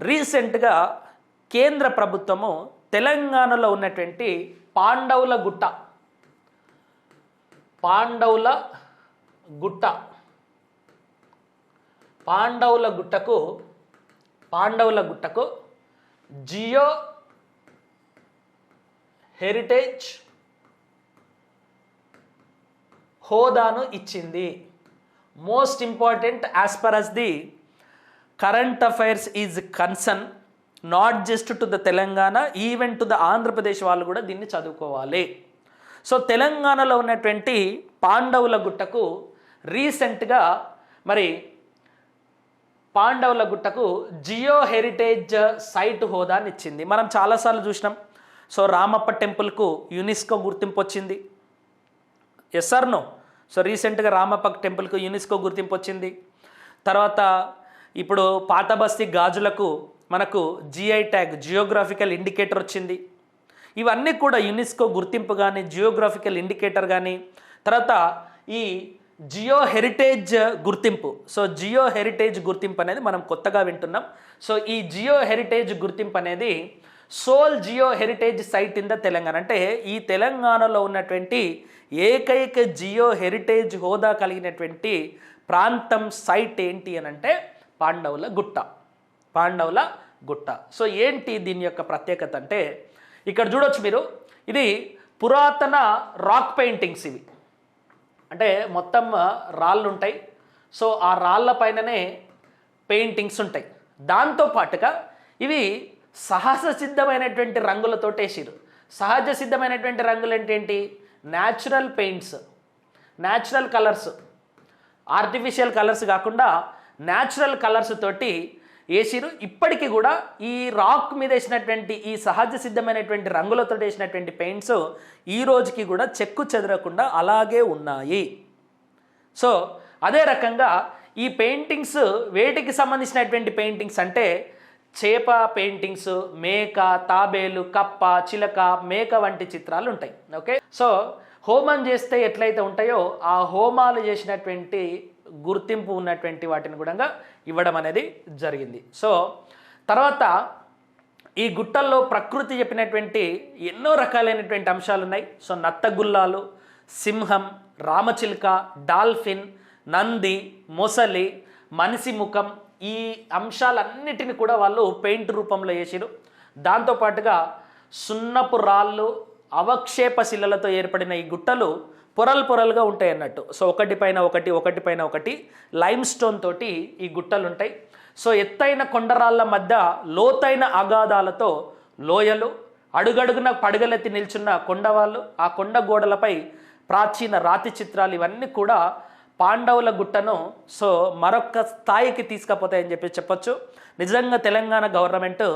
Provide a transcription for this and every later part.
రీసెంట్గా కేంద్ర ప్రభుత్వము తెలంగాణలో ఉన్నటువంటి పాండవుల గుట్ట. పాండవుల గుట్ట. పాండవుల గుట్టకు పాండవుల గుట్టకు జియో హెరిటేజ్ హోదాను ఇచ్చింది. Most important as per us the current affairs is concern not just to the Telangana even to the Andhra Pradesh వాళ్ళు కూడా దీన్ని చదువుకోవాలి. సో తెలంగాణలో ఉన్నటువంటి పాండవుల గుట్టకు రీసెంట్గా మరి పాండవుల గుట్టకు జియో హెరిటేజ్ సైట్ హోదాని ఇచ్చింది మనం చాలాసార్లు చూసినాం. సో రామప్ప టెంపుల్కు యునెస్కో గుర్తింపు వచ్చింది ఎస్ఆర్ను సో రీసెంట్గా రామప్ప టెంపుల్కు యునెస్కో గుర్తింపు వచ్చింది తర్వాత ఇప్పుడు పాత బస్తీ గాజులకు మనకు జిఐ ట్యాగ్ జియోగ్రాఫికల్ ఇండికేటర్ వచ్చింది. ఇవన్నీ కూడా యునెస్కో గుర్తింపు కానీ జియోగ్రాఫికల్ ఇండికేటర్ కానీ తర్వాత ఈ జియో హెరిటేజ్ గుర్తింపు. సో జియో హెరిటేజ్ గుర్తింపు అనేది మనం కొత్తగా వింటున్నాం. సో ఈ జియో హెరిటేజ్ గుర్తింపు అనేది sole geo heritage site in the Telangana. అంటే ఈ తెలంగాణలో ఉన్నటువంటి ఏకైక జియో హెరిటేజ్ హోదా కలిగినటువంటి ప్రాంతం సైట్ ఏంటి అని అంటే పాండవుల గుట్ట. పాండవుల గుట్ట. సో ఏంటి దీని యొక్క ప్రత్యేకత అంటే ఇక్కడ చూడొచ్చు మీరు ఇది పురాతన రాక్ పెయింటింగ్స్ ఇవి. అంటే మొత్తం రాళ్ళు ఉంటాయి. సో ఆ రాళ్ళ పైననే పెయింటింగ్స్ ఉంటాయి. దాంతో పాటుగా ఇవి సహజ సిద్ధమైనటువంటి రంగులతో వేసిరు సహజ సిద్ధమైనటువంటి రంగులు ఏంటేంటి natural paints natural colours artificial colours కాకుండా న్యాచురల్ కలర్స్ తోటి వేసిరు. ఇప్పటికీ కూడా ఈ రాక్ మీద వేసినటువంటి ఈ సహజ సిద్ధమైనటువంటి రంగులతో వేసినటువంటి పెయింట్స్ ఈ రోజుకి కూడా చెక్కు చెదరకుండా అలాగే ఉన్నాయి. సో అదే రకంగా ఈ పెయింటింగ్స్ వేటికి సంబంధించినటువంటి పెయింటింగ్స్ అంటే చేప పెయింటింగ్స్ మేక తాబేలు కప్ప చిలక మేక వంటి చిత్రాలు ఉంటాయి. ఓకే? సో హోమం చేస్తే ఎట్లయితే ఉంటాయో ఆ హోమాలు చేసినటువంటి గుర్తింపు ఉన్నటువంటి వాటిని కూడా ఇవ్వడం అనేది జరిగింది. సో తర్వాత ఈ గుట్టల్లో ప్రకృతి చెప్పినటువంటి ఎన్నో రకాలైనటువంటి అంశాలు ఉన్నాయి. సో నత్తగుల్లాలు సింహం రామచిలుక డాల్ఫిన్ నంది మొసలి మనిషి ముఖం ఈ అంశాలన్నిటిని కూడా వాళ్ళు పెయింట్ రూపంలో వేసిరు. దాంతోపాటుగా సున్నపు రాళ్ళు అవక్షేప శిలలతో ఏర్పడిన ఈ గుట్టలు పొరలు పొరలుగా ఉంటాయి అన్నట్టు. సో ఒకటి పైన ఒకటి ఒకటి పైన ఒకటి లైమ్ స్టోన్ తోటి ఈ గుట్టలు ఉంటాయి సో ఎత్తైన కొండరాళ్ళ మధ్య లోతైన అగాధాలతో లోయలు అడుగడుగున పడగలెత్తి నిల్చున్న కొండవాళ్ళు ఆ కొండ గోడలపై ప్రాచీన రాతి చిత్రాలు ఇవన్నీ కూడా పాండవుల గుట్టను సో మరొక స్థాయికి తీసుకపోతాయని చెప్పి చెప్పొచ్చు. నిజంగా తెలంగాణ గవర్నమెంట్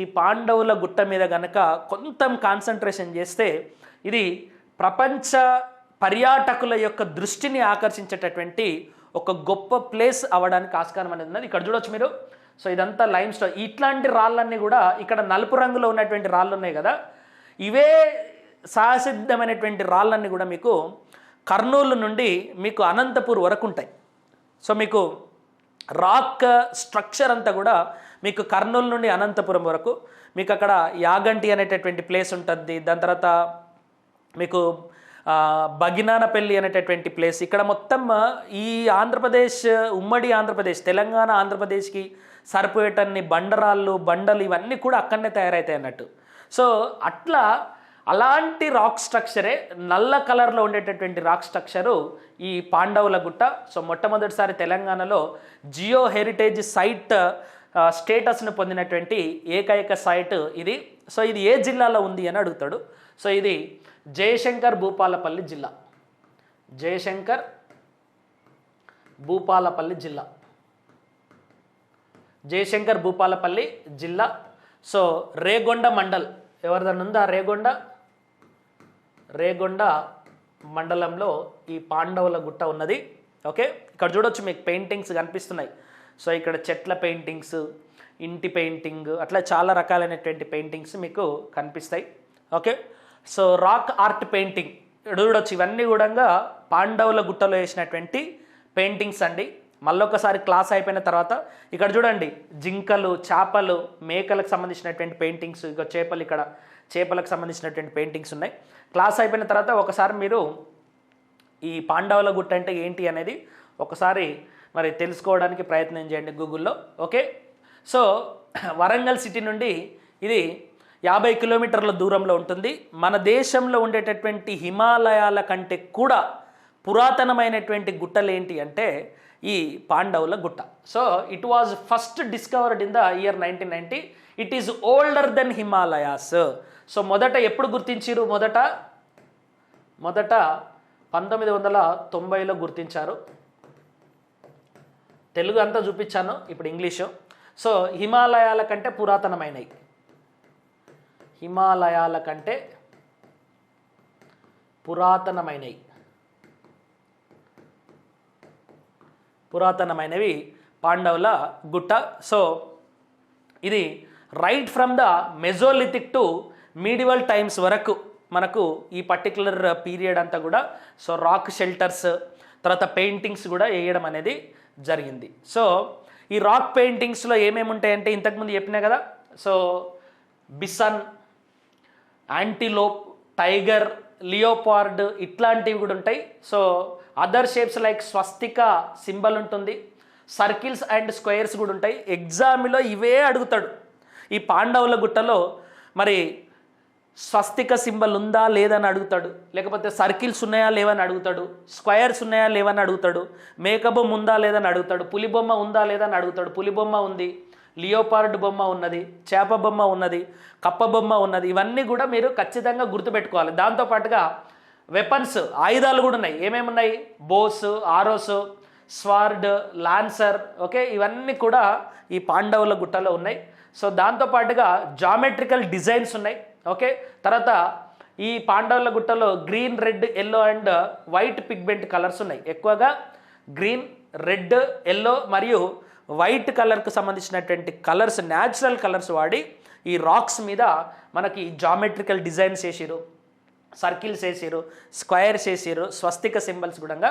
ఈ పాండవుల గుట్ట మీద కనుక కొంత కాన్సన్ట్రేషన్ చేస్తే ఇది ప్రపంచ పర్యాటకుల యొక్క దృష్టిని ఆకర్షించేటటువంటి ఒక గొప్ప ప్లేస్ అవ్వడానికి ఆస్కారం అనేది ఉన్నది. ఇక్కడ చూడొచ్చు మీరు. సో ఇదంతా లైమ్ స్టోన్ ఇట్లాంటి రాళ్ళన్నీ కూడా ఇక్కడ నలుపు రంగులో ఉన్నటువంటి రాళ్ళు ఉన్నాయి కదా. ఇవే సహసిద్ధమైనటువంటి రాళ్ళన్నీ కూడా మీకు కర్నూలు నుండి మీకు అనంతపూర్ వరకు ఉంటాయి. సో మీకు రాక్ స్ట్రక్చర్ అంతా కూడా మీకు కర్నూలు నుండి అనంతపురం వరకు మీకు అక్కడ యాగంటి అనేటటువంటి ప్లేస్ ఉంటుంది. దాని తర్వాత మీకు బగినానపల్లి అనేటటువంటి ప్లేస్ ఇక్కడ మొత్తం ఈ ఆంధ్రప్రదేశ్ ఉమ్మడి ఆంధ్రప్రదేశ్ తెలంగాణ ఆంధ్రప్రదేశ్కి సరిపోయేటన్ని బండరాళ్ళు బండలు ఇవన్నీ కూడా అక్కడనే తయారవుతాయి అన్నట్టు. సో అట్లా అలాంటి రాక్ స్ట్రక్చరే నల్ల కలర్లో ఉండేటటువంటి రాక్ స్ట్రక్చరు ఈ పాండవుల గుట్ట. సో మొట్టమొదటిసారి తెలంగాణలో జియో హెరిటేజ్ సైట్ స్టేటస్ను పొందినటువంటి ఏకైక సైట్ ఇది. సో ఇది ఏ జిల్లాలో ఉంది అని అడుగుతాడు. సో ఇది జయశంకర్ భూపాలపల్లి జిల్లా. జయశంకర్ భూపాలపల్లి జిల్లా. జయశంకర్ భూపాలపల్లి జిల్లా. సో రేగొండ మండల్. ఎవరిదన్నా ఉందా రేగొండ? రేగొండ మండలంలో ఈ పాండవుల గుట్ట ఉన్నది. ఓకే? ఇక్కడ చూడొచ్చు మీకు పెయింటింగ్స్ కనిపిస్తున్నాయి. సో ఇక్కడ చెట్ల పెయింటింగ్స్ ఇంటి పెయింటింగ్ అట్లా చాలా రకాలైనటువంటి పెయింటింగ్స్ మీకు కనిపిస్తాయి. Okay? So rock art painting. చూడొచ్చు? ఇవన్నీ కూడా పాండవుల గుట్టలో వేసినటువంటి పెయింటింగ్స్ అండి. మళ్ళొకసారి క్లాస్ అయిపోయిన తర్వాత ఇక్కడ చూడండి జింకలు చేపలు మేకలకు సంబంధించినటువంటి పెయింటింగ్స్ ఇక చేపలు ఇక్కడ చేపలకు సంబంధించినటువంటి పెయింటింగ్స్ ఉన్నాయి. క్లాస్ అయిపోయిన తర్వాత ఒకసారి మీరు ఈ పాండవుల గుట్ట అంటే ఏంటి అనేది ఒకసారి మరి తెలుసుకోవడానికి ప్రయత్నం చేయండి గూగుల్లో ఓకే? సో వరంగల్ సిటీ నుండి ఇది యాభై కిలోమీటర్ల దూరంలో ఉంటుంది. మన దేశంలో ఉండేటటువంటి హిమాలయాల కంటే కూడా పురాతనమైనటువంటి గుట్టలు ఏంటి అంటే ఈ పాండవుల గుట్ట. So it was first discovered in the year nineteen ninety it is older than Himalayas so మొదట ఎప్పుడు గుర్తించారు? మొదట మొదట పంతొమ్మిది వందల తొంభైలో గుర్తించారు. తెలుగు అంతా చూపించాను ఇప్పుడు ఇంగ్లీషు. సో హిమాలయాల కంటే పురాతనమైనవి హిమాలయాల కంటే పురాతనమైనవి పురాతనమైనవి పాండవుల గుట్ట. సో ఇది right from the Mesolithic to medieval times వరకు మనకు ఈ పర్టికులర్ పీరియడ్ అంతా కూడా సో రాక్ షెల్టర్స్ తర్వాత పెయింటింగ్స్ కూడా వేయడం అనేది జరిగింది. సో ఈ రాక్ పెయింటింగ్స్లో ఏమేమి ఉంటాయంటే ఇంతకుముందు చెప్పినా కదా? So bison antelope tiger leopard ఇట్లాంటివి కూడా ఉంటాయి. So other shapes like swastika symbol ఉంటుంది. సర్కిల్స్ అండ్ స్క్వేర్స్ కూడా ఉంటాయి. ఎగ్జామ్లో ఇవే అడుగుతాడు. ఈ పాండవుల గుట్టలో మరి స్వస్తిక సింబల్ ఉందా లేదని అడుగుతాడు. లేకపోతే సర్కిల్స్ ఉన్నాయా లేవని అడుగుతాడు. స్క్వయర్స్ ఉన్నాయా లేవని అడుగుతాడు. మేకబొమ్మ ఉందా లేదని అడుగుతాడు. పులి బొమ్మ ఉందా లేదని అడుగుతాడు. పులి బొమ్మ ఉంది. లియోపార్డ్ బొమ్మ ఉన్నది. చేప బొమ్మ ఉన్నది. కప్ప బొమ్మ ఉన్నది. ఇవన్నీ కూడా మీరు ఖచ్చితంగా గుర్తుపెట్టుకోవాలి. దాంతోపాటుగా వెపన్స్ ఆయుధాలు కూడా ఉన్నాయి. ఏమేమి ఉన్నాయి? Bows arrows sword lancer okay? ఇవన్నీ కూడా ఈ పాండవుల గుట్టలో ఉన్నాయి. సో దాంతోపాటుగా జామెట్రికల్ డిజైన్స్ ఉన్నాయి. ఓకే? తర్వాత ఈ పాండవుల గుట్టలో green red yellow and white pigment colours ఉన్నాయి. ఎక్కువగా గ్రీన్ రెడ్ ఎల్లో మరియు వైట్ కలర్కు సంబంధించినటువంటి కలర్స్ న్యాచురల్ కలర్స్ వాడి ఈ రాక్స్ మీద మనకి జామెట్రికల్ డిజైన్స్ వేసారు సర్కిల్స్ వేసారు స్క్వైర్స్ వేసారు స్వస్తిక సింబల్స్ కూడా